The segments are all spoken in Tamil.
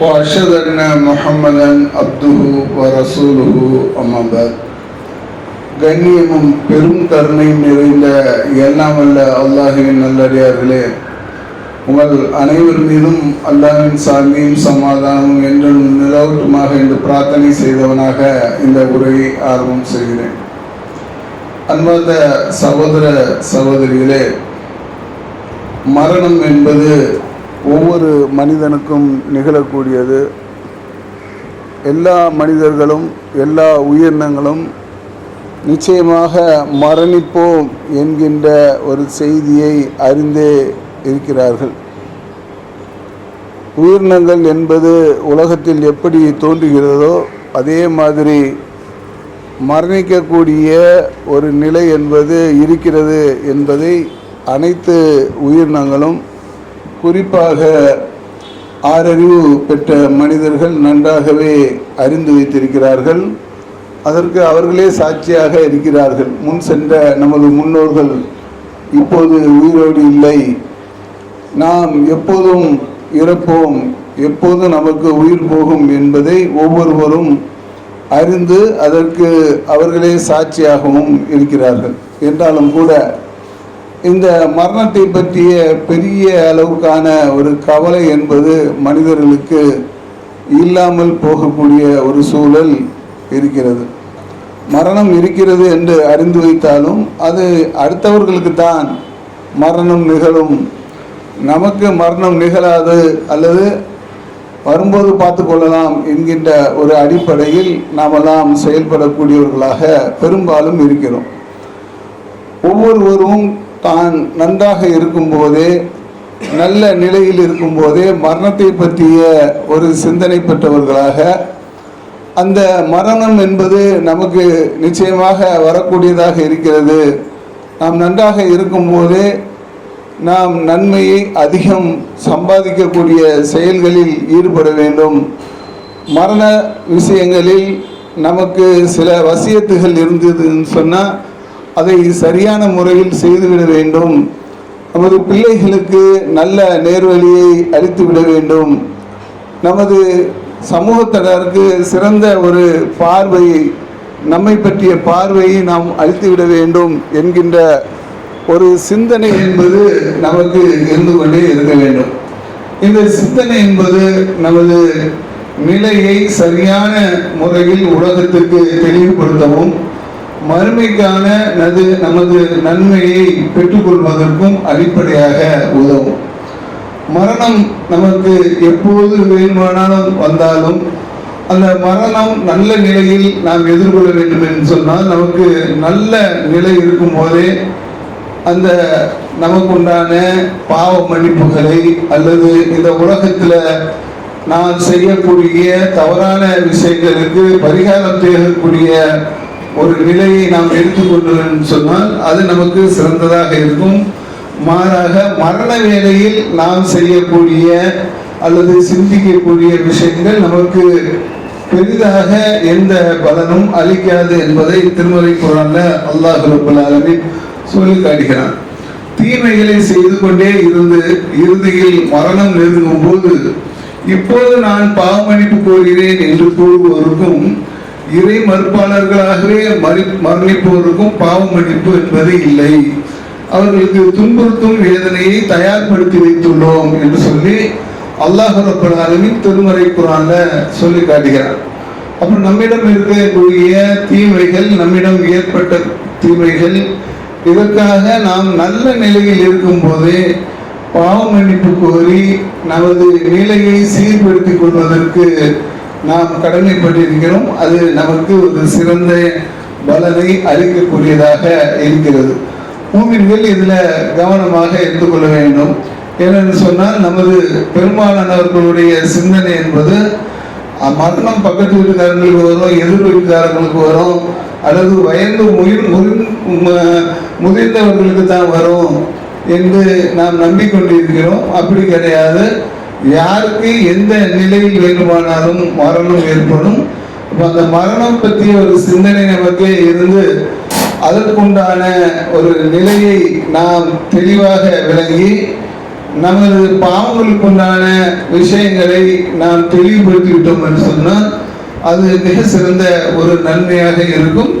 وأشهد أن محمدا عبده ورسوله أما بعد கண்ணியமும் பெரும் கருணையும் நிறைந்த எல்லாம் வல்ல அல்லாஹுவின் நல்லடியார்களே உங்கள் அனைவர் மீதும் அல்லாஹ்வின் சாந்தியும் சமாதானமும் என்றும் நிலவட்டுமாக என்று பிரார்த்தனை செய்தவனாக இந்த உரையை ஆரம்பம் செய்கிறேன் அன்பார்ந்த சகோதர சகோதரிகளே மரணம் என்பது ஒவ்வொரு மனிதனுக்கும் நிகழக்கூடியது. எல்லா மனிதர்களும் எல்லா உயிரினங்களும் நிச்சயமாக மரணிப்போம் என்கின்ற ஒரு செய்தியை அறிந்தே இருக்கிறார்கள். உயிரினங்கள் என்பது உலகத்தில் எப்படி தோன்றுகிறதோ அதே மாதிரி மரணிக்கக்கூடிய ஒரு நிலை என்பது இருக்கிறது என்பதை அனைத்து உயிரினங்களும் குறிப்பாக ஆறறிவு பெற்ற மனிதர்கள் நன்றாகவே அறிந்து வைத்திருக்கிறார்கள். அதற்கு அவர்களே சாட்சியாக இருக்கிறார்கள். முன் சென்ற நமது முன்னோர்கள் இப்போது உயிரோடு இல்லை. நாம் எப்போதும் இறப்போம். எப்போது நமக்கு உயிர் போகும் என்பதை ஒவ்வொருவரும் அறிந்து அதற்கு அவர்களே சாட்சியாகவும் இருக்கிறார்கள். என்றாலும் கூட இந்த மரணத்தை பற்றிய பெரிய அளவுக்கான ஒரு கவலை என்பது மனிதர்களுக்கு இல்லாமல் போகக்கூடிய ஒரு சூழல் இருக்கிறது. மரணம் இருக்கிறது என்று அறிந்து வைத்தாலும் அது அடுத்தவர்களுக்கு தான் மரணம் நிகழும். நமக்கு மரணம் நிகழாது அல்லது வரும்போது பார்த்து கொள்ளலாம் என்கின்ற ஒரு அடிப்படையில் நாமெல்லாம் செயல்படக்கூடியவர்களாக பெரும்பாலும் இருக்கிறோம். ஒவ்வொருவரும் தான் நன்றாக இருக்கும்போதே நல்ல நிலையில் இருக்கும்போதே மரணத்தை பற்றிய ஒரு சிந்தனை பெற்றவர்களாக அந்த மரணம் என்பது நமக்கு நிச்சயமாக வரக்கூடியதாக இருக்கிறது. நாம் நன்றாக இருக்கும்போதே நாம் நன்மையை அதிகம் சம்பாதிக்கக்கூடிய செயல்களில் ஈடுபட வேண்டும். மரண விஷயங்களில் நமக்கு சில வசியத்துகள் இருந்ததுன்னு சொன்னால் அதை சரியான முறையில் செய்துவிட வேண்டும். நமது பிள்ளைகளுக்கு நல்ல நேர்வழியை அளித்துவிட வேண்டும். நமது சமூகத்தினருக்கு சிறந்த ஒரு பார்வையை நம்மை பற்றிய பார்வையை நாம் அளித்துவிட வேண்டும் என்கின்ற ஒரு சிந்தனை என்பது நமக்கு இருந்து கொண்டே இருக்க வேண்டும். இந்த சிந்தனை என்பது நமது நிலையை சரியான முறையில் உலகத்துக்கு தெளிவுபடுத்தவும் மறுமைக்கான நது நமது நன்மையை பெற்றுக்கொள்வதற்கும் அடிப்படையாக உதவும். மரணம் நமக்கு எப்போது வேண்டுமானாலும் வந்தாலும் அந்த மரணம் நல்ல நிலையில் நாம் எதிர்கொள்ள வேண்டும் என்று சொன்னால் நமக்கு நல்ல நிலை இருக்கும் போதே அந்த நமக்குண்டான பாவ மன்னிப்புகளை அல்லது இந்த உலகத்தில் நான் செய்யக்கூடிய தவறான விஷயங்களுக்கு பரிகாரம் தேடக்கூடிய ஒரு நிலையை நாம் எடுத்துக்கொண்டோம் சொன்னால் அது நமக்கு சிறந்ததாக இருக்கும். மாறாக மரண வேலையில் நாம் செய்யக்கூடிய அல்லது சிந்திக்கக்கூடிய விஷயங்கள் நமக்கு பெரிதாக எந்த பலனும் அளிக்காது என்பதை திருமலை குரான்ல அல்லாஹ் ரபுல் சொல்லி காட்டுகிறான் தீமைகளை செய்து கொண்டே இருந்து இறுதியில் மரணம் நெருங்கும் போது இப்போது நான் பாவமணிப்பு கோருகிறேன் என்று கூறுவோருக்கும் இறை மறுப்பாளர்களாகவே மறி மரணிப்போருக்கும் பாவ மன்னிப்பு என்பது இல்லை. அவர்களுக்கு துன்புறுத்தும் வேதனையை தயார்படுத்தி வைத்துள்ளோம் என்று சொல்லி அல்லாஹ் ரப்பல் ஆலமின் திருமறை குரான்ல சொல்லி காட்டுகிறார். அப்புறம் நம்மிடம் இருக்கக்கூடிய தீமைகள் நம்மிடம் ஏற்பட்ட தீமைகள் இதற்காக நாம் நல்ல நிலையில் இருக்கும் போதே பாவ மன்னிப்பு கோரி நமது நிலையை சீர்படுத்திக் கொள்வதற்கு நாம் கடமைப்பட்டிருக்கிறோம். அது நமக்கு ஒரு சிறந்த பலனை அளிக்கக்கூடியதாக இருக்கிறது. மூமின்கள் இதில் கவனமாக எடுத்துக்கொள்ள வேண்டும். ஏனென்று சொன்னால் நமது பெரும்பாலானவர்களுடைய சிந்தனை என்பது மரணம் பக்கத்து வீட்டுக்காரங்களுக்கு வரும் எதிர் வீட்டுக்காரங்களுக்கு வரும் அல்லது வயது முயல் முதிர்ந்தவர்களுக்கு தான் வரும் என்று நாம் நம்பிக்கொண்டிருக்கிறோம். அப்படி கிடையாது. யாருக்கு எந்த நிலையில் வேண்டுமானாலும் மரணம் ஏற்படும். அந்த மரணம் பற்றிய ஒரு சிந்தனை நமக்கு இருந்து அதற்குண்டான ஒரு நிலையை நாம் தெளிவாக விளங்கி நமது பாவங்களுக்குண்டான விஷயங்களை நாம் தெளிவுபடுத்திவிட்டோம் என்று சொன்னால் அது மிக சிறந்த ஒரு நன்மையாக இருக்கும்.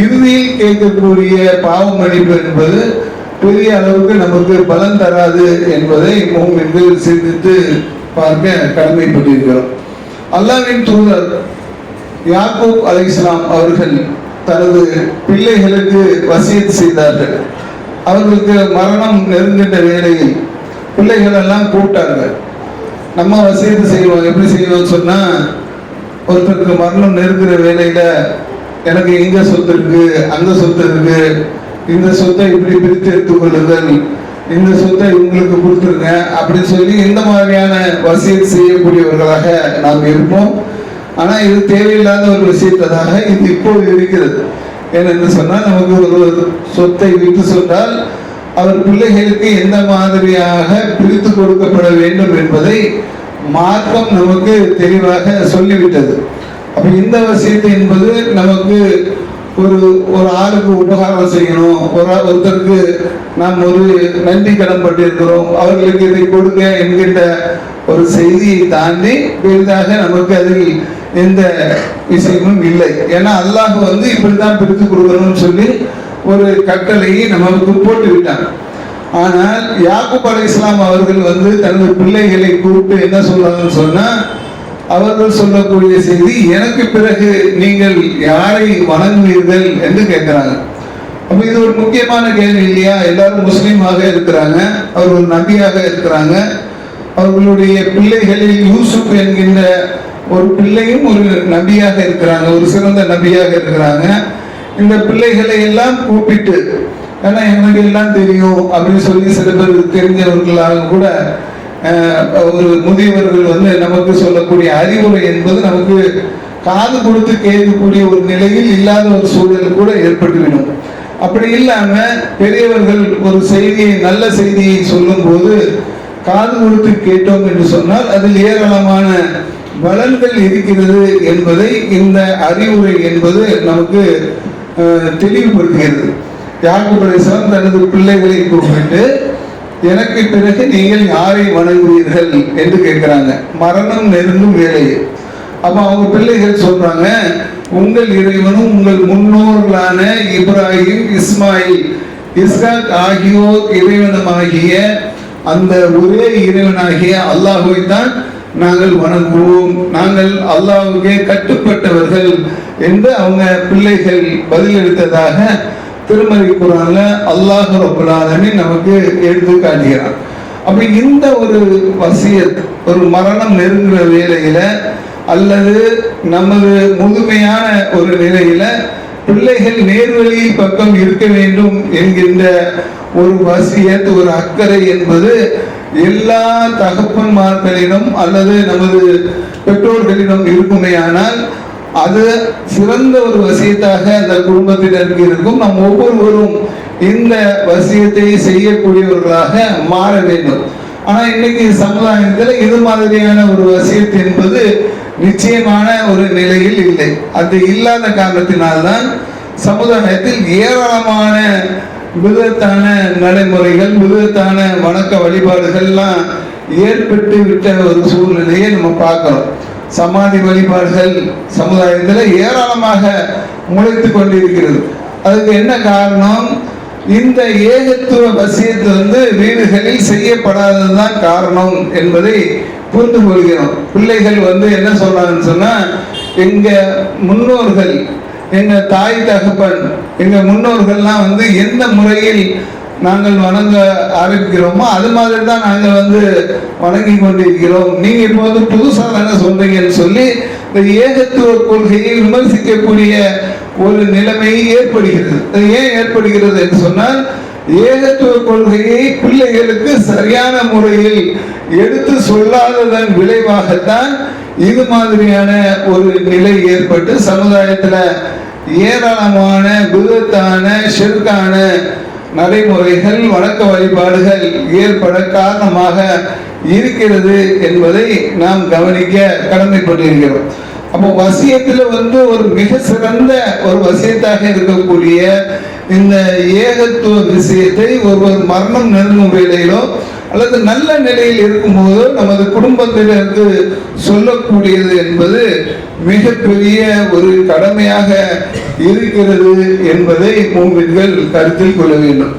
இறுதியில் கேட்கக்கூடிய பாவ மன்னிப்பு என்பது பெரிய அளவுக்கு நமக்கு பலன் தராது என்பதை என்று சிந்தித்து பார்க்க கடமைப்பட்டிருக்கிறோம். அல்லாவின் தூதர் யாக்கூப் அலைஹிஸ்ஸலாம் அவர்கள் தனது பிள்ளைகளுக்கு வசியத் செய்தார்கள். அவர்களுக்கு மரணம் நெருங்கின்ற வேளையில் பிள்ளைகள் எல்லாம் கூப்பிட்டாங்க. நம்ம வசியத்து செய்வோம் எப்படி செய்வோம்னு சொன்னால் ஒருத்தருக்கு மரணம் நெருங்குற வேலையில் எனக்கு இங்கே சொத்து இருக்குது அங்கே சொத்து இருக்குது இந்த சொத்தை இப்படி பிரித்து எடுத்துக்கொள்ளுங்கள். இந்த சொத்தை உங்களுக்கு கொடுத்துருங்க. அப்படின்னு சொல்லி இந்த மாதிரியான வசியத் செய்யக்கூடியவர்களாக நாம் இருப்போம். ஆனால் இது தேவையில்லாத ஒரு விஷயத்ததாக இது இப்போது இருக்கிறது. ஏனென்று சொன்னால் நமக்கு ஒரு சொத்தை விட்டு சொன்னால் அவர் பிள்ளைகளுக்கு எந்த மாதிரியாக பிரித்து கொடுக்கப்பட வேண்டும் என்பதை மார்க்கம் நமக்கு தெளிவாக சொல்லிவிட்டது. அப்போ இந்த வசியத்தை என்பது நமக்கு ஒரு ஒரு ஆளுக்கு உபகாரம் செய்யணும். ஒரு ஒருத்தருக்கு நாம் ஒரு நன்றி கடன் பட்டிருக்கிறோம். அவர்களுக்கு இதை கொடுங்க என்கின்ற ஒரு செய்தியை தாண்டி பெரிதாக நமக்கு அதில் எந்த விஷயமும் இல்லை. ஏன்னா அல்லாஹ் வந்து இப்படித்தான் பிரித்து கொடுக்கணும்னு சொல்லி ஒரு கட்டளையை நமக்கு போட்டு விட்டாங்க ஆனால் யாக்குப் அலை இஸ்லாம் அவர்கள் வந்து தனது பிள்ளைகளை கூப்பிட்டு என்ன சொல்றாங்கன்னு சொன்னா அவர்கள் சொல்லக்கூடிய செய்தி எனக்கு பிறகு நீங்கள் யாரை வணங்குவீர்கள்? என்று கேட்கிறாங்க. அப்ப இது ஒரு முக்கியமான கேள்வி இல்லையா? எல்லாரும் முஸ்லீமாக இருக்கிறாங்க அவர் ஒரு நபியாக இருக்கிறாங்க. அவர்களுடைய பிள்ளைகளில் யூசுப் என்கின்ற ஒரு பிள்ளையும் ஒரு நபியாக இருக்கிறாங்க ஒரு சிறந்த நபியாக இருக்கிறாங்க. இந்த பிள்ளைகளை எல்லாம் கூப்பிட்டு ஏன்னா எனக்கு எல்லாம் தெரியும் அப்படின்னு சொல்லி சில பேர் தெரிஞ்சவர்களாக கூட ஒரு முதியவர்கள் வந்து நமக்கு சொல்லக்கூடிய அறிவுரை என்பது நமக்கு காது கொடுத்து கேட்கக்கூடிய ஒரு நிலையில் இல்லாத ஒரு சூழல் கூட ஏற்பட்டுவிடும். அப்படி இல்லாம பெரியவர்கள் ஒரு செய்தியை நல்ல செய்தியை சொல்லும்போது காது கொடுத்து கேட்டோம் என்று சொன்னால் அதில் ஏராளமான பலன்கள் இருக்கிறது என்பதை இந்த அறிவுரை என்பது நமக்கு தெளிவுபடுத்துகிறது. யாக்கு பிரதேசம் தனது பிள்ளைகளை கூப்பிட்டு எனக்கு பிறகு நீங்கள் யாரை வணங்குவீர்கள் என்று கேட்கிறாங்க. மரணம் நெருங்கும் வேலையை அப்ப அவங்க பிள்ளைகள் சொல்றாங்க உங்கள் இறைவனும் உங்கள் முன்னோர்களான இப்ராஹிம் இஸ்மாயில் இஸ்காக் ஆகியோர் இறைவனமாகிய அந்த ஒரே இறைவனாகிய அல்லாஹுவை தான் நாங்கள் வணங்குவோம். நாங்கள் அல்லாஹுக்கே கட்டுப்பட்டவர்கள் என்று அவங்க பிள்ளைகள் பதிலளித்ததாக திருமதி குரான்ல அல்லாஹ் ரப்பல் நமக்கு எடுத்து காட்டுகிறான் அப்ப இந்த ஒரு வசியத் ஒரு மரணம் நெருங்குற வேலையில அல்லது நமது முதுமையான ஒரு நிலையில பிள்ளைகள் நேர்வழி பக்கம் இருக்க வேண்டும் என்கின்ற ஒரு வசியத் ஒரு அக்கறை என்பது எல்லா தகப்பன்மார்களிடம் அல்லது நமது பெற்றோர்களிடம் இருக்குமே ஆனால் அது சிறந்த ஒரு வசியத்தாக அந்த குடும்பத்தினருக்கு இருக்கும். நம் ஒவ்வொருவரும் இந்த வசியத்தை செய்யக்கூடியவர்களாக மாற வேண்டும். ஆனா இன்னைக்கு சமுதாயத்தில் இது மாதிரியான ஒரு வசியத்து என்பது நிச்சயமான ஒரு நிலையில் இல்லை. அது இல்லாத காரணத்தினால்தான் சமுதாயத்தில் ஏராளமான விதத்தான நடைமுறைகள் விதத்தான வணக்க வழிபாடுகள்லாம் ஏற்பட்டு விட்ட ஒரு சூழ்நிலையை நம்ம பார்க்கிறோம். சமாதி வழிபாடுகள் சமுதாயத்தில் ஏராளமாக முளைத்து கொண்டிருக்கிறது. அதுக்கு என்ன காரணம்? இந்த ஏகத்துவ வசியத்து வந்து வீடுகளில் செய்யப்படாததுதான் காரணம் என்பதை புரிந்து கொள்கிறோம். பிள்ளைகள் வந்து என்ன சொல்றாங்கன்னு சொன்னா எங்க முன்னோர்கள் எங்க தாய் தகப்பன் எங்க முன்னோர்கள்லாம் வந்து எந்த முறையில் நாங்கள் வணங்க ஆரம்பிக்கிறோமோ அது மாதிரி தான் நாங்கள் வந்து வணங்கி கொண்டிருக்கிறோம். நீங்கள் இப்போ வந்து புதுசாக தானே சொல்றீங்கன்னு சொல்லி இந்த ஏகத்துவ கொள்கையை விமர்சிக்கக்கூடிய ஒரு நிலைமை ஏற்படுகிறது. அது ஏன் ஏற்படுகிறது என்று சொன்னால் ஏகத்துவ கொள்கையை பிள்ளைகளுக்கு சரியான முறையில் எடுத்து சொல்லாததன் விளைவாகத்தான் இது மாதிரியான ஒரு நிலை ஏற்பட்டு சமுதாயத்தில் ஏராளமான விதத்தான செருக்கான நடைமுறைகள் வணக்க வழிபாடுகள் ஏற்பட காரணமாக இருக்கிறது என்பதை நாம் கவனிக்க கடமைப்பட்டிருக்கிறோம். அப்போ வசியத்தில் வந்து ஒரு மிக சிறந்த ஒரு வசியத்தாக இருக்கக்கூடிய இந்த ஏகத்துவ விஷயத்தை ஒருவர் மரணம் நெருங்கும் வேலையிலோ அல்லது நல்ல நிலையில் இருக்கும்போது நமது குடும்பத்தினருக்கு சொல்லக்கூடியது என்பது மிகப்பெரிய ஒரு கடமையாக இருக்கிறது என்பதை மூவின்கள் கருத்தில் கொள்ள வேண்டும்.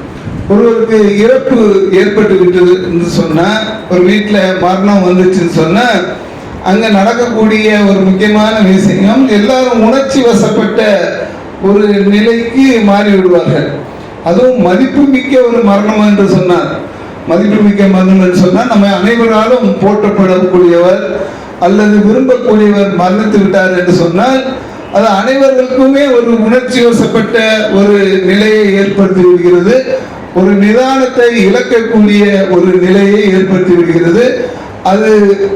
ஒருவருக்கு இறப்பு ஏற்பட்டு விட்டது என்று சொன்னால் ஒரு வீட்டில் மரணம் வந்துச்சுன்னு சொன்னால் அங்கே நடக்கக்கூடிய ஒரு முக்கியமான விஷயம் எல்லாரும் உணர்ச்சி வசப்பட்ட ஒரு நிலைக்கு மாறிவிடுவார்கள். அதுவும் அதுவும் மதிப்புமிக்க ஒரு மரணம் என்று சொன்னார் மதிப்புமிக்க மரணம் என்று சொன்னால் நம்ம அனைவராலும் போற்றப்படக்கூடியவர் அல்லது விரும்பக்கூடியவர் மரணித்து விட்டார் என்று சொன்னால் அது அனைவர்களுக்குமே ஒரு உணர்ச்சி வசப்பட்ட ஒரு நிலையை ஏற்படுத்தி விடுகிறது ஒரு நிதானத்தை இழக்கக்கூடிய ஒரு நிலையை ஏற்படுத்தி விடுகிறது அது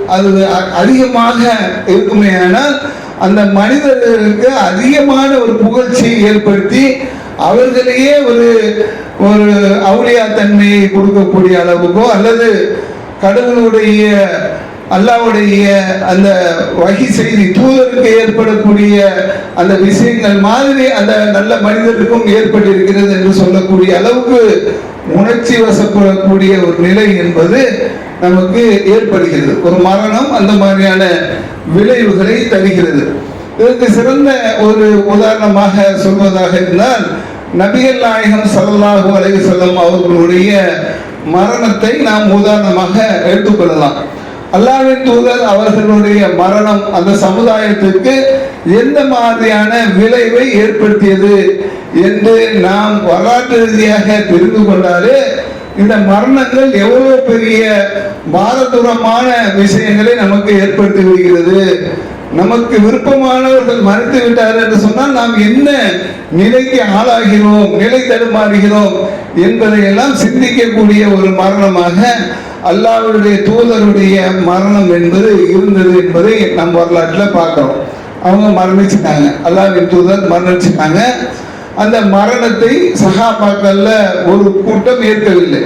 அது அ- அதிகமாக இருக்குமே ஆனால் அந்த மனிதர்களுக்கு அதிகமான ஒரு புகழ்ச்சியை ஏற்படுத்தி அவர்களையே ஒரு ஒரு அவுளியா தன்மையை கொடுக்கக்கூடிய அளவுக்கோ அல்லது கடவுளுடைய அல்லாவுடைய அந்த வகி செய்தி தூதருக்கு ஏற்படக்கூடிய அந்த விஷயங்கள் மாதிரி அந்த நல்ல மனிதருக்கும் ஏற்பட்டிருக்கிறது என்று சொல்லக்கூடிய அளவுக்கு உணர்ச்சி வசப்படக்கூடிய ஒரு நிலை என்பது நமக்கு ஏற்படுகிறது. ஒரு மரணம் அந்த மாதிரியான விளைவுகளை தருகிறது. இதற்கு சிறந்த ஒரு உதாரணமாக சொல்வதாக இருந்தால் நபிகள் நாயகம் சல்லாஹூ அலைவு செல்லம் அவர்களுடைய மரணத்தை நாம் உதாரணமாக எடுத்துக்கொள்ளலாம். அல்லாவின் தூதர் அவர்களுடைய மரணம் அந்த சமுதாயத்திற்கு எந்த மாதிரியான விளைவை ஏற்படுத்தியது என்று நாம் வரலாற்று ரீதியாக தெரிந்து கொண்டாலே இந்த மரணங்கள் எவ்வளவு பெரிய பாரதூரமான விஷயங்களை நமக்கு ஏற்படுத்தி விடுகிறது. நமக்கு விருப்பமானவர்கள் மறைத்து விட்டார் என்று சொன்னால் நாம் என்ன நிலைக்கு ஆளாகிறோம் நிலை தடுமாறுகிறோம் என்பதை எல்லாம் சிந்திக்கக்கூடிய ஒரு மரணமாக அல்லாவுடைய தூதருடைய மரணம் என்பது இருந்தது என்பதை நம் வரலாற்றில் பார்க்கிறோம். அவங்க மரணிச்சிட்டாங்க. அல்லாஹ்வின் தூதர் மரணிச்சுட்டாங்க. அந்த மரணத்தை சகாபாக்கல்ல ஒரு கூட்டம் ஏற்கவில்லை.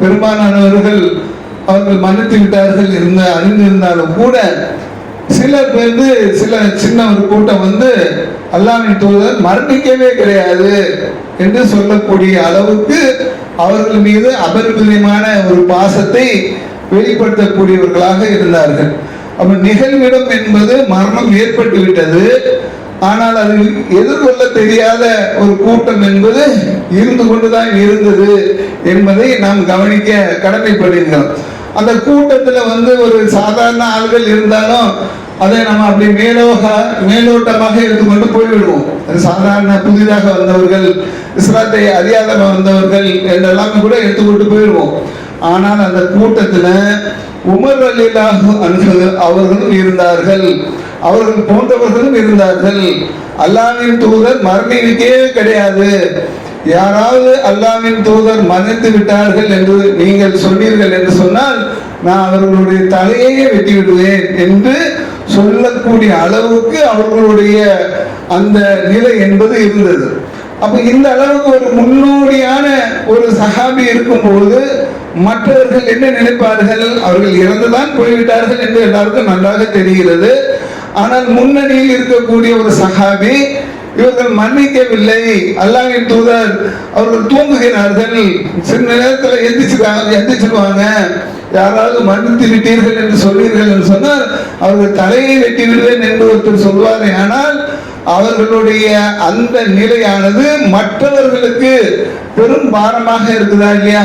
பெரும்பாலானவர்கள் அவர்கள் மன்னித்து விட்டார்கள் இருந்த அறிந்திருந்தாலும் கூட சிலர் வந்து சில சின்ன ஒரு கூட்டம் வந்து அல்லாவின் தூதர் மரணிக்கவே கிடையாது என்று சொல்லக்கூடிய அளவுக்கு அவர்கள் மீது அபரிமிதமான ஒரு பாசத்தை வெளிப்படுத்தக்கூடியவர்களாக இருந்தார்கள். அப்ப நிகழ்விடம் என்பது மரணம் ஏற்பட்டு விட்டது ஆனால் அது எதிர்கொள்ள தெரியாத ஒரு கூட்டம் என்பது இருந்து கொண்டுதான் இருந்தது என்பதை நாம் கவனிக்க கடமைப்படுகிறோம். அந்த கூட்டத்தில் வந்து ஒரு சாதாரண ஆள்கள் இருந்தாலும் அதை நம்ம அப்படி மேலோக மேலோட்டமாக எடுத்துக்கொண்டு போய்விடுவோம். அது சாதாரண புதிதாக வந்தவர்கள் இஸ்லாத்தை அறியாத வந்தவர்கள் என்றெல்லாமே கூட எடுத்துக்கொண்டு போயிடுவோம் ஆனால் அந்த கூட்டத்தில் உமர் அலிலாக அன்ஹு அவர்களும் இருந்தார்கள். அவர்கள் போன்றவர்களும் இருந்தார்கள். அல்லாவின் தூதர் மரணிக்கே கிடையாது. யாராவது அல்லாவின் தூதர் மன்னித்து விட்டார்கள் என்று நீங்கள் சொன்னீர்கள் என்று சொன்னால் நான் அவர்களுடைய தலையையே வெட்டி விடுவேன் என்று சொல்லக்கூடிய அளவுக்கு அவர்களுடைய அந்த நிலை என்பது இருந்தது. அப்ப இந்த அளவுக்கு ஒரு முன்னோடியான ஒரு சகாபி இருக்கும்போது மற்றவர்கள் என்ன நினைப்பார்கள்? அவர்கள் இறந்துதான் போய்விட்டார்கள் என்று எல்லாருக்கும் நன்றாக தெரிகிறது. ஆனால் முன்னணியில் இருக்கக்கூடிய ஒரு சகாபி இவர்கள் மன்னிக்கவில்லை. அல்லாவின் தூதர் அவர்கள் தூங்குகிறார்கள். சில நேரத்தில் எந்திரிச்சுக்காங்க எந்திரிச்சிருவாங்க. யாராவது மன்னித்து விட்டீர்கள் என்று சொல்வீர்கள் என்று சொன்னால் அவர்கள் தலையை வெட்டி விடுவேன் என்று ஒருத்தர் சொல்வாரே. ஆனால் அவர்களுடைய அந்த நிலையானது மற்றவர்களுக்கு பெரும் பாரமாக இருக்குதா இல்லையா?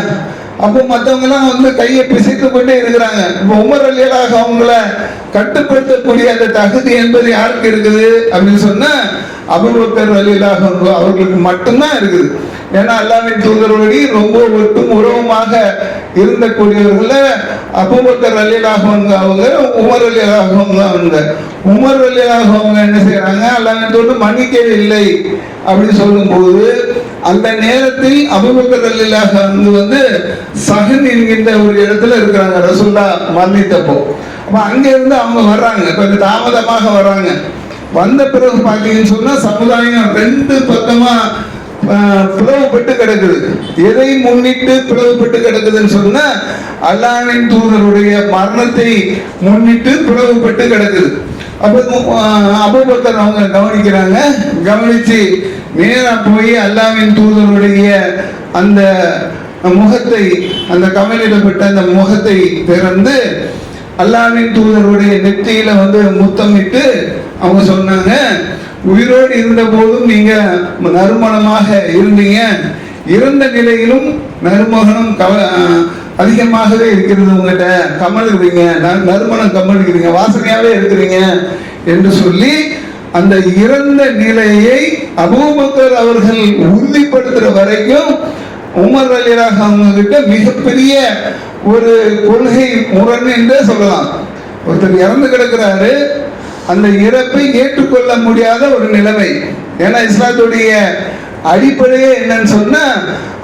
அப்போ மற்றவங்க எல்லாம் வந்து கையை பிசைத்து கொண்டே இருக்கிறாங்க. இப்போ உமர் அலியலாக அவங்கள கட்டுப்படுத்தக்கூடிய அந்த தகுதி என்பது யாருக்கு இருக்குது? அப்படின்னு சொன்னா அபுபக்கர் அலியலாக அவர்களுக்கு மட்டும்தான் இருக்குது. ஏன்னா அல்லாவின் தூதரோடி ரொம்ப ஒட்டும் உறவுமாக இருந்தக்கூடியவர்கள அபுபக்கர் அலியலாக அவங்க உமர் அலியலாக அவங்க உமர் அலியலாக அவங்க என்ன செய்யறாங்க அல்லாவின் தூதர் மன்னிக்கவே இல்லை. அப்படின்னு சொல்லும்போது அந்த நேரத்தில் அபுபக்கர் வந்து வந்து சஹன் என்கின்ற ஒரு இடத்துல இருக்கிறாங்க. ரசுல்லா மன்னித்தப்போ அப்ப அங்க இருந்து அவங்க வர்றாங்க. கொஞ்சம் தாமதமாக வர்றாங்க. வந்த பிறகு பார்த்தீங்கன்னு சொன்னா சமுதாயம் ரெண்டு பக்கமா பிளவுபட்டு கிடக்குது. எதை முன்னிட்டு பிளவுபட்டு கிடக்குதுன்னு சொன்னா அல்லாவின் தூதருடைய மரணத்தை முன்னிட்டு பிளவுபட்டு கிடக்குது. அப்போ அபூபக்கர் அவங்க கவனிக்கிறாங்க. கவனித்து நேராக போய் அல்லாவின் தூதருடைய அந்த முகத்தை அந்த கமலிடப்பட்ட அந்த முகத்தை திறந்து அல்லாவின் தூதருடைய நெற்றியில் வந்து முத்தமிட்டு அவங்க சொன்னாங்க உயிரோடு இருந்த போதும் நீங்க நறுமணமாக இருந்தீங்க. இருந்த நிலையிலும் நறுமகனும் கவ அதிகமாகவே இருக்கிறது உங்ககிட்ட. கமல் இருக்கிறீங்க நறுமணம் கமல் இருக்கிறீங்க வாசனையாகவே இருக்கிறீங்க என்று சொல்லி அந்த இறந்த நிலையை அபூபக்கர் அவர்கள் உறுதிப்படுத்துகிற வரைக்கும் உமர் அலிராக அவங்க கிட்ட மிகப்பெரிய ஒரு கொள்கை முரண் என்றே சொல்லலாம். ஒருத்தர் இறந்து கிடக்கிறாரு. அந்த இறப்பை ஏற்றுக்கொள்ள முடியாத ஒரு நிலைமை. ஏன்னா இஸ்லாத்துடைய அடிப்படையே என்னன்னு சொன்னா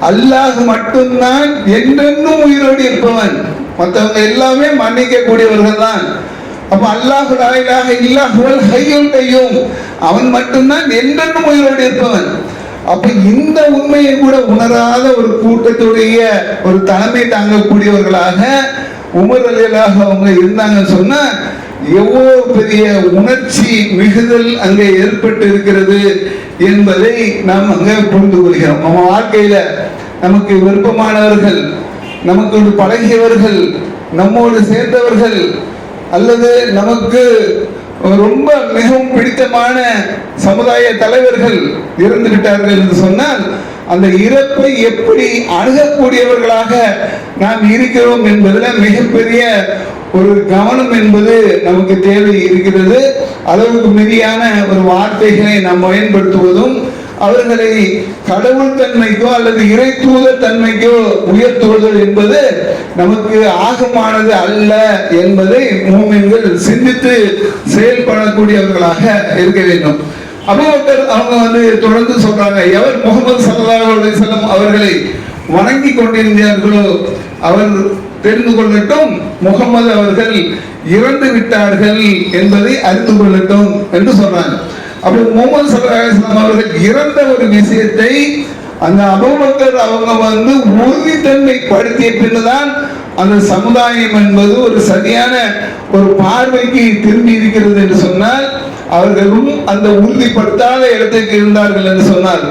அல்லாஹ் மட்டும்தான் என்றென்னும் உயிரோடு இருப்பவன். மற்றவங்க எல்லாமே மன்னிக்க கூடியவர்கள் தான். அப்ப அல்லாஹ் லாயிலாக இல்லாஹுவல் ஹையுல் கையும். அவன் மட்டும்தான் என்றென்னும் உயிரோடு இருப்பவன். அப்ப இந்த உண்மையை கூட உணராத ஒரு கூட்டத்துடைய ஒரு தலைமை தாங்கக்கூடியவர்களாக உமர் அலியலாக அவங்க இருந்தாங்கன்னு சொன்னா எவ்வளவு பெரிய உணர்ச்சி மிகுதல் அங்கே ஏற்பட்டு இருக்கிறது. என்பதை நாம் அங்கே புரிந்து கொள்கிறோம். நம்ம வாழ்க்கையில நமக்கு விருப்பமானவர்கள் நமக்கு பழகியவர்கள் நம்மோடு சேர்ந்தவர்கள் அல்லது நமக்கு ரொம்ப மிகவும் பிடித்தமான சமுதாய தலைவர்கள் இறந்துவிட்டார்கள் என்று சொன்னால் அந்த இறப்பை எப்படி அணுகக்கூடியவர்களாக நாம் இருக்கிறோம் என்பதில் மிகப்பெரிய ஒரு கவனம் என்பது நமக்கு தேவை இருக்கிறது. அளவுக்கு மிதியான ஒரு வார்த்தைகளை நாம் பயன்படுத்துவதும் அவர்களை கடவுள் தன்மைக்கோ அல்லது இறை தூதர் தன்மைக்கோ உயர்த்துவதல் என்பது நமக்கு ஆகமானது அல்ல என்பதை மூமின்கள் சிந்தித்து செயல்படக்கூடியவர்களாக இருக்க வேண்டும். அபுபக்கர் அவங்க வந்து தொடர்ந்து சொல்றாங்க எவர் முகமது சல்லா அலைஹி அவர்களை வணங்கி கொண்டிருந்தார்களோ அவர் தெரிந்து கொள்ளட்டும். முகமது அவர்கள் இறந்து விட்டார்கள் என்பதை அறிந்து கொள்ளட்டும் என்று சொன்னாங்க அப்போ முகமது சல்லல்லாஹு அவர்கள் இறந்த ஒரு விஷயத்தை அந்த அபமக்கள் அவங்க வந்து உறுதித்தன்மை படுத்திய பின்னுதான் அந்த சமுதாயம் என்பது ஒரு சரியான ஒரு பார்வைக்கு திரும்பி இருக்கிறது என்று சொன்னால் அவர்களும் அந்த உறுதிப்படுத்தாத இடத்துக்கு இருந்தார்கள் என்று சொன்னார்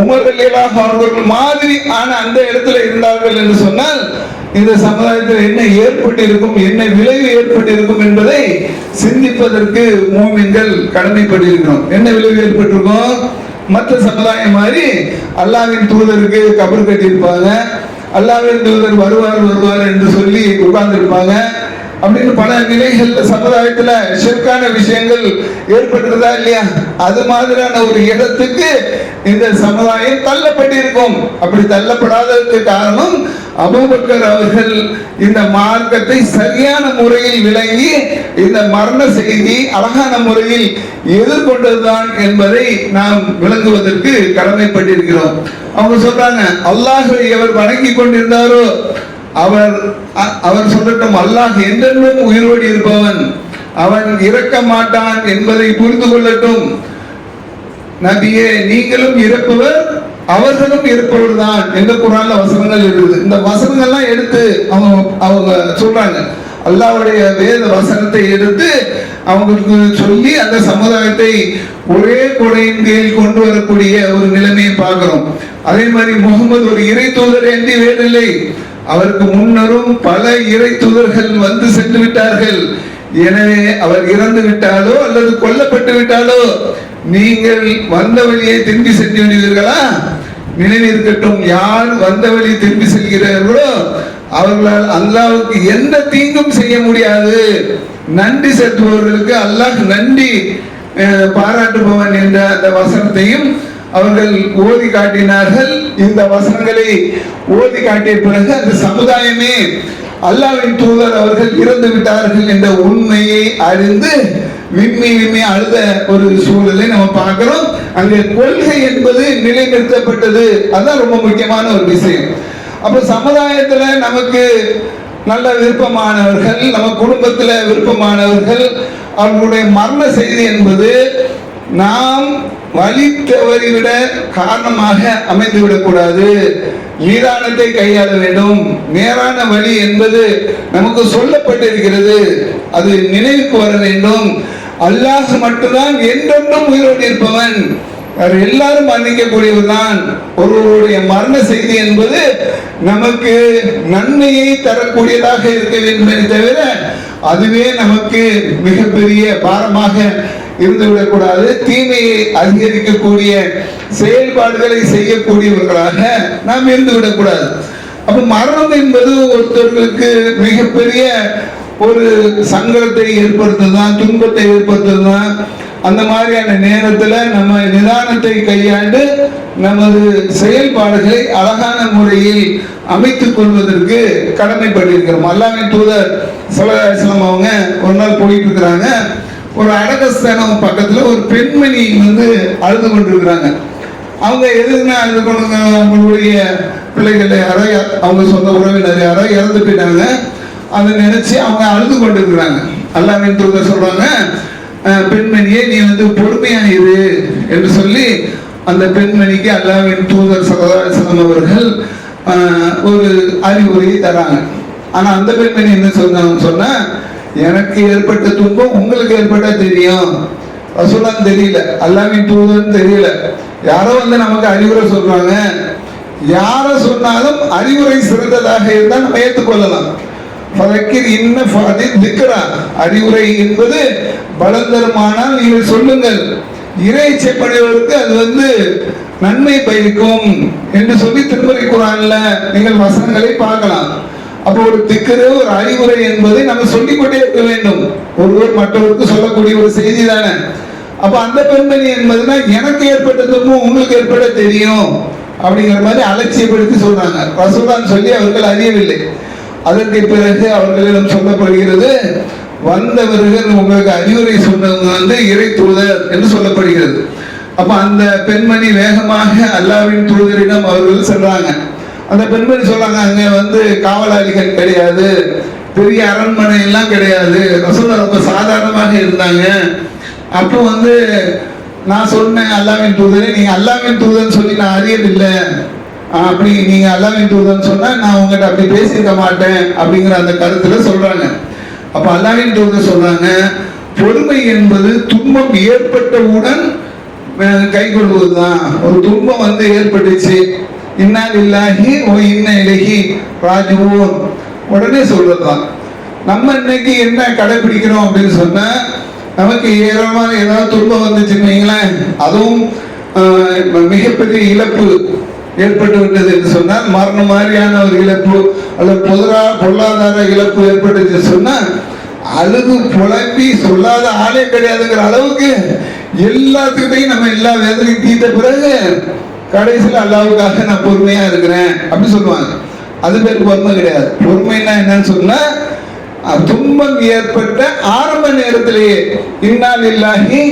உமர் அலியலாக அவர்கள் மாதிரி ஆன அந்த இடத்துல இருந்தார்கள் என்று சொன்னால் இந்த சமுதாயத்தில் என்ன ஏற்பட்டு இருக்கும் என்ன விளைவு ஏற்பட்டு இருக்கும் என்பதை சிந்திப்பதற்கு மூமின்கள் கடமைப்பட்டிருக்கிறோம். என்ன விளைவு ஏற்பட்டிருக்கும் மற்ற சமுதாயம் மாதிரி அல்லாவின் தூதருக்கு கபர் கட்டியிருப்பாங்க. அல்லாவின் தூதர் வருவார் வருவார் என்று சொல்லி உட்கார்ந்திருப்பாங்க. அப்படின்னு பல நிலைகள்ல சமுதாயத்துல ஷிர்கான விஷயங்கள் ஏற்பட்டுறதா இல்லையா? அது மாதிரியான ஒரு இடத்துக்கு இந்த சமுதாயம் தள்ளப்பட்டிருக்கும். அப்படி தள்ளப்படாததுக்கு காரணம் அபூபக்கர் அவர்கள் இந்த மார்க்கத்தை சரியான முறையில் விளங்கி இந்த மரண செய்தி அழகான முறையில் எதிர்கொண்டதுதான் என்பதை நாம் விளங்குவதற்கு கடமைப்பட்டிருக்கிறோம். அவங்க சொல்றாங்க அல்லாஹை எவர் வணங்கி கொண்டிருந்தாரோ அவர் அவர் சொல்லட்டும் அல்லாஹ் என்றென்றும் உயிரோடு இருப்பவன். அவன் இறக்க மாட்டான் என்பதை புரிந்து கொள்ளட்டும். நபியே நீங்களும் இறப்பவர் அவர்களும் இருப்பவர் தான் என்ற குரான்ல வசனங்கள் இருக்குது இந்த வசனங்கள்லாம் எடுத்து அவங்க அவங்க சொல்றாங்க. அல்லாவுடைய வேத வசனத்தை எடுத்து அவங்களுக்கு சொல்லி அந்த சமுதாயத்தை ஒரே கொடையின் கீழ் கொண்டு வரக்கூடிய ஒரு நிலைமையை பார்க்கிறோம். அதே மாதிரி முகமது ஒரு இறை தூதர் என்று வேறில்லை. அவருக்கு முன்னரும் பல இறை தூதர்கள் வந்து சென்று விட்டார்கள். எனவே அவர் இறந்து விட்டாலோ அல்லது கொல்லப்பட்டு விட்டாலோ நீங்கள் வந்த வழியை திரும்பி சென்று விடுவீர்களா? நினைவிருக்கட்டும் யார் வந்த வழி திரும்பி செல்கிறார்களோ அவர்களால் அல்லாவுக்கு எந்த தீங்கும் செய்ய முடியாது. நன்றி செலுத்துபவர்களுக்கு அல்லாஹ் நன்றி பாராட்டுபவன் என்ற அந்த வசனத்தையும் அவர்கள் ஓதி காட்டினார்கள். இந்த வசனங்களை ஓதி காட்டிய பிறகு அந்த சமுதாயமே அல்லாவின் தூதர் அவர்கள் இறந்து விட்டார்கள் என்ற உண்மையை அறிந்து விம்மி விம்மி அழுத ஒரு சூழலை நம்ம பார்க்கிறோம். அங்கே கொள்கை என்பது நிலைநிறுத்தப்பட்டது. அதுதான் ரொம்ப முக்கியமான ஒரு விஷயம். அப்ப சமுதாயத்துல நமக்கு நல்ல விருப்பமானவர்கள் நம்ம குடும்பத்தில் விருப்பமானவர்கள் அவர்களுடைய மரண செய்தி என்பது நாம் வழி தவறிவிட காரணமாக அமைந்துவிடக்கூடாது. நிதானத்தை கையாள வேண்டும். நேரான வழி என்பது நமக்கு சொல்லப்பட்டிருக்கிறது. அது நினைவுக்கு வர வேண்டும். அல்லாஹ் மட்டும்தான் என்றென்றும் உயிரோடு இருப்பவன். வேற எல்லாரும் மன்னிக்கக்கூடியவர் தான். ஒருவருடைய மரண செய்தி என்பது நமக்கு நன்மையை தரக்கூடியதாக இருக்க வேண்டுமே தவிர அதுவே நமக்கு மிகப்பெரிய பாரமாக இருந்துவிடக்கூடாது. தீமையை அதிகரிக்கக்கூடிய செயல்பாடுகளை செய்யக்கூடியவர்களாக நாம் இருந்துவிடக்கூடாது. அப்ப மரணம் என்பது ஒருத்தர்களுக்கு மிகப்பெரிய ஒரு சங்கடத்தை ஏற்படுத்துதான் துன்பத்தை ஏற்படுத்துதான் அந்த மாதிரியான நேரத்தில் நம்ம நிதானத்தை கையாண்டு நமது செயல்பாடுகளை அழகான முறையில் அமைத்துக் கொள்வதற்கு கடமைப்பட்டிருக்கிறோம். அல்லாவின் தூதர் சலதாசலம் அவங்க ஒரு நாள் போயிட்டு இருக்கிறாங்க. ஒரு அடகஸ்தானம் பக்கத்தில் ஒரு பெண்மணி வந்து அழுது கொண்டிருக்கிறாங்க. அவங்க எதுனா அழுது கொண்டு அவங்களுடைய பிள்ளைகள் யாரோ அவங்க சொந்த உறவினர் யாரோ இறந்து போயிட்டாங்க. அதை நினைச்சு அவங்க அழுது கொண்டிருக்கிறாங்க. அல்லாவின் தூதர் சொல்றாங்க பெண்மணியே நீ வந்து பொறுமையா இரு என்று சொல்லி அந்த பெண்மணிக்கு அல்லாவின் தூதர் சகோதரம் அவர்கள் ஒரு அறிவுரையை தராங்க. ஆனா அந்த பெண்மணி என்ன சொன்னாங்க சொன்னா எனக்கு ஏற்பட்ட துன்பம் உங்களுக்கு ஏற்பட்டா தெரியும். ரசூலான்னு தெரியல. அல்லாமின் தூதர்னு தெரியல. யாரோ வந்து நமக்கு அறிவுரை சொல்றாங்க. யார சொன்னாலும் அறிவுரை சிறந்ததாக இருந்தால் நம்ம ஏற்றுக்கொள்ளலாம். ஃபதக்கிர் இன்ன ஃபாதி அறிவுரை என்பது பலந்தரமானால் நீங்கள் சொல்லுங்கள். இறை இச்சைப்படுவதற்கு அது வந்து நன்மை பயக்கும் என்று சொல்லி திருமறை குரான்ல நீங்கள் வசனங்களை பார்க்கலாம். அப்போ ஒரு திக்கரு ஒரு அறிவுரை என்பதை நம்ம சொல்லிக்கொண்டே இருக்க வேண்டும். ஒருவர் மற்றவருக்கு சொல்லக்கூடிய ஒரு செய்தி தானே. அப்ப அந்த பெண்மணி என்பதுனா எனக்கு ஏற்பட்ட துன்பம் உங்களுக்கு ஏற்பட தெரியும். அப்படிங்கிற மாதிரி அலட்சியப்படுத்தி சொல்றாங்க. ரசூலான் சொல்லி அவர்கள் அறியவில்லை. அதற்கு பிறகு அவர்களிடம் சொல்லப்படுகிறது வந்தவர்கள் உங்களுக்கு அறிவுரை சொன்னவங்க வந்து இறை தூதர் என்று சொல்லப்படுகிறது. அப்ப அந்த பெண்மணி வேகமாக அல்லாவின் தூதரிடம் அவர்கள் சென்றாங்க அந்த பெண்மணி சொல்றாங்க அங்க வந்து காவலாளிகள் கிடையாது பெரிய அரண்மனை எல்லாம் கிடையாது. ரசூலா ரொம்ப சாதாரணமாக இருந்தாங்க. அப்போ வந்து நான் சொன்னேன் அல்லாவின் தூதரே நீங்க அல்லாவின் தூதர்னு சொல்லி நான் அறியவில்லை. அப்படி நீங்க அல்லாவின் தூதர்னு சொன்னா நான் உங்ககிட்ட அப்படி பேசியிருக்க மாட்டேன் அப்படிங்கிற அந்த கருத்துல சொல்றாங்க. அப்ப அல்லாவின் தூதர் சொல்றாங்க பொறுமை என்பது துன்பம் ஏற்பட்டவுடன் கை கை கொள்வதுதான். ஒரு துன்பம் வந்து ஏற்பட்டுச்சு. இன்னால் இல்லாஹி ஓ இன்ன இலகி ராஜுவோன். உடனே சொல்றதுதான் நம்ம இன்னைக்கு என்ன கடைபிடிக்கிறோம் அப்படின்னு சொன்னா நமக்கு ஏராளமான ஏதாவது துன்பம் வந்துச்சுன்னு வைங்களேன் அதுவும் மிகப்பெரிய இழப்பு ஏற்பட்டு விட்டது என்று சொன்னால் மரண மாதிரியான ஒரு இழப்பு அல்லது பொதுரா பொருளாதார இழப்பு ஏற்பட்டுச்சு சொன்னால் அழுது புலம்பி சொல்லாத ஆளே கிடையாதுங்கிற அளவுக்கு எல்லாத்துக்கிட்டையும் நம்ம எல்லா வேதனையும் தீர்த்த பிறகு கடைசியில் அல்லாவுக்காக நான் பொறுமையா இருக்கிறேன் அப்படின்னு சொல்லுவாங்க. அது பேர் பொறுமை கிடையாது. பொறுமைன்னா என்னன்னு சொன்னா துன்பம் ஏற்பட்ட ஆரம்ப நேரத்திலேயே இன்னால் இல்லாகி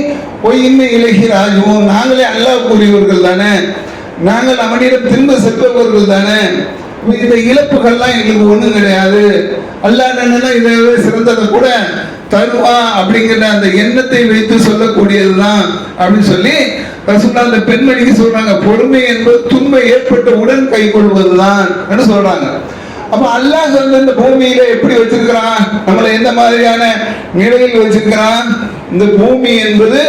பொய் இன்னும் இலகி ராஜுவோம் நாங்களே அல்லா கூறியவர்கள் தானே. நாங்கள் அவனிடம் திரும்ப செல்பவர்கள் தானே. இந்த இழப்புகள்லாம் எங்களுக்கு ஒன்றும் கிடையாது. அல்லாஹ் என்னன்னா இதை சிறந்ததை கூட தருவான் அப்படிங்கிற அந்த எண்ணத்தை வைத்து சொல்லக்கூடியது தான் அப்படின்னு சொல்லி சொன்னால் அந்த பெண்மணிக்கு சொல்றாங்க பொறுமை என்பது துன்பம் ஏற்பட்டவுடன் கை கொள்வதுதான் சொல்றாங்க. அப்ப அல்லாஹ் வந்து இந்த பூமியில எப்படி வச்சிருக்கிறான்? நம்மளை எந்த மாதிரியான நிலையில் வச்சிருக்கிறான்? இந்த பூமி என்பது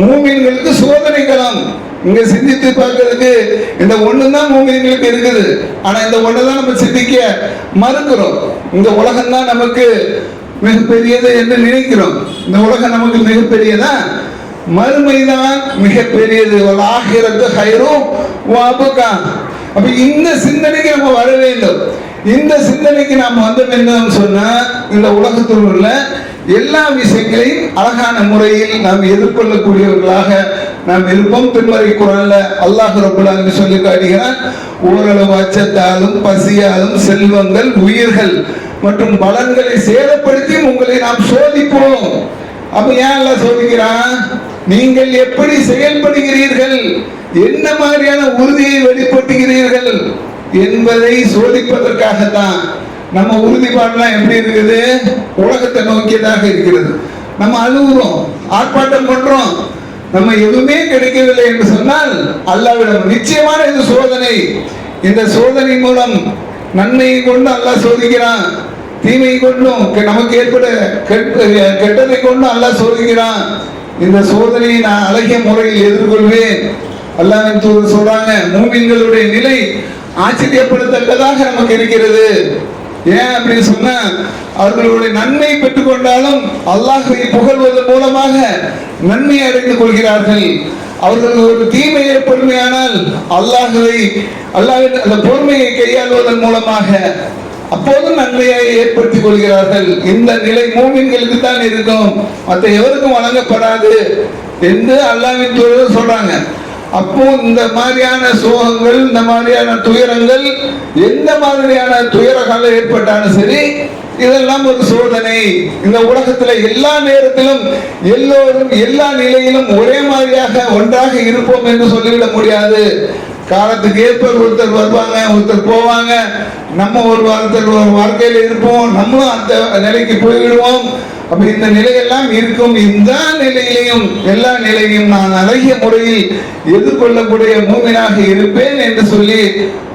மூமின்களுக்கு சோதனை களம் இங்க சிந்தித்து பார்க்கறதுக்கு இந்த ஒண்ணுதான் மூமின்களுக்கு இருக்குது. ஆனா இந்த ஒண்ணுதான் நம்ம சிந்திக்க மறுக்கிறோம். இந்த உலகம் தான் நமக்கு மிகப்பெரியது என்று நினைக்கிறோம். இந்த உலகம் நமக்கு மிகப்பெரியதா? மறுமைதான் மிகப்பெரியது. ஆகிறது ஹைரும் வாபுகா அப்ப இந்த சிந்தனைக்கு நம்ம வர வேண்டும் இந்த சிந்தனைக்கு நாம் வந்தோம் என்னன்னு சொன்னா இந்த உலகத்தில் உள்ள எல்லா விஷயங்களையும் அழகான முறையில் நாம் எதிர்கொள்ளக்கூடியவர்களாக நாம் இருப்போம். திருமறை குரல்ல அல்லாஹ் ரபுல்லான்னு சொல்லி காட்டுகிறான் ஓரளவு அச்சத்தாலும் பசியாலும் செல்வங்கள் உயிர்கள் மற்றும் பலன்களை சேதப்படுத்தி உங்களை நாம் சோதிப்போம். அப்ப ஏன் எல்லாம் சோதிக்கிறான்? நீங்கள் எப்படி செயல்படுகிறீர்கள்? என்ன மாதிரியான உறுதியை வெளிப்படுத்துகிறீர்கள்? என்பதை சோதிப்பதற்காகத்தான். நம்ம உறுதிப்பாடுலாம் எப்படி இருக்குது? உலகத்தை நோக்கியதாக இருக்கிறது. நம்ம அழுகுறோம் ஆர்ப்பாட்டம் பண்றோம். நம்ம எதுவுமே கிடைக்கவில்லை என்று சொன்னால் அல்லாவிடம் நிச்சயமான இது சோதனை. இந்த சோதனை மூலம் நன்மையை கொண்டு அல்லாஹ் சோதிக்கிறான். தீமையை கொண்டும் நமக்கு ஏற்பட கெட்டதை கொண்டு அல்லாஹ் சோதிக்கிறான். இந்த சோதனையை நான் அழகிய முறையில் எதிர்கொள்வேன். அல்லாவின் தூதர் சொல்றாங்க மூமின்களுடைய நிலை ஆச்சரியப்படத்தக்கதாக நமக்கு இருக்கிறது. ஏன் அப்படின்னு சொன்னா அவர்களுடைய நன்மை பெற்றுக்கொண்டாலும் அல்லாஹை புகழ்வதன் மூலமாக நன்மை அடைந்து கொள்கிறார்கள். அவர்களுக்கு ஒரு தீமை ஏற்படுமையானால் அல்லாஹ்வை அல்லாஹ்வின் அந்த பொறுமையை கையாள்வதன் மூலமாக அப்போதும் நன்மையை ஏற்படுத்திக் கொள்கிறார்கள் இந்த நிலை மூமின்களுக்கு தான் இருக்கும். மற்ற எவருக்கும் வழங்கப்படாது என்று அல்லாவின் தூதர் சொல்றாங்க. அப்போ இந்த மாதிரியான சோகங்கள் இந்த மாதிரியான துயரங்கள் எந்த மாதிரியான துயர காலம் ஏற்பட்டாலும் சரி இதெல்லாம் ஒரு சோதனை. இந்த உலகத்துல எல்லா நேரத்திலும் எல்லோரும் எல்லா நிலையிலும் ஒரே மாதிரியாக ஒன்றாக இருப்போம் என்று சொல்லிவிட முடியாது. காலத்துக்கு ஏற்ப ஒருத்தர் வருவாங்க ஒருத்தர் போவாங்க. நம்ம ஒரு வாரத்தில் ஒரு வாழ்க்கையில இருப்போம். நம்மளும் அந்த நிலைக்கு போய்விடுவோம். அப்ப இந்த நிலையெல்லாம் இருக்கும். இந்த நிலையிலையும் எல்லா நிலையும் நான் அழகிய முறையில் எதிர்கொள்ளக்கூடிய மூமினாக இருப்பேன் என்று சொல்லி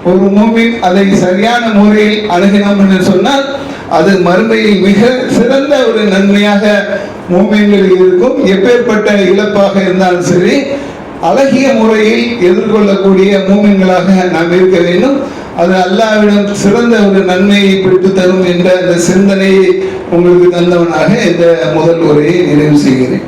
ஒரு மூமின் அதை சரியான முறையில் அணுகினோம் என்று சொன்னால் அது மறுமையில் மிக சிறந்த ஒரு நன்மையாக மூமின்களில் இருக்கும். எப்பேற்பட்ட இழப்பாக இருந்தாலும் சரி அழகிய முறையில் எதிர்கொள்ளக்கூடிய மூமியங்களாக நாம் இருக்க வேண்டும். அது அல்லாவிடம் சிறந்த ஒரு நன்மையை பெற்று தரும் என்ற அந்த சிந்தனையை உங்களுக்கு தந்தவனாக இந்த முதல் உரையை நிறைவு செய்கிறேன்.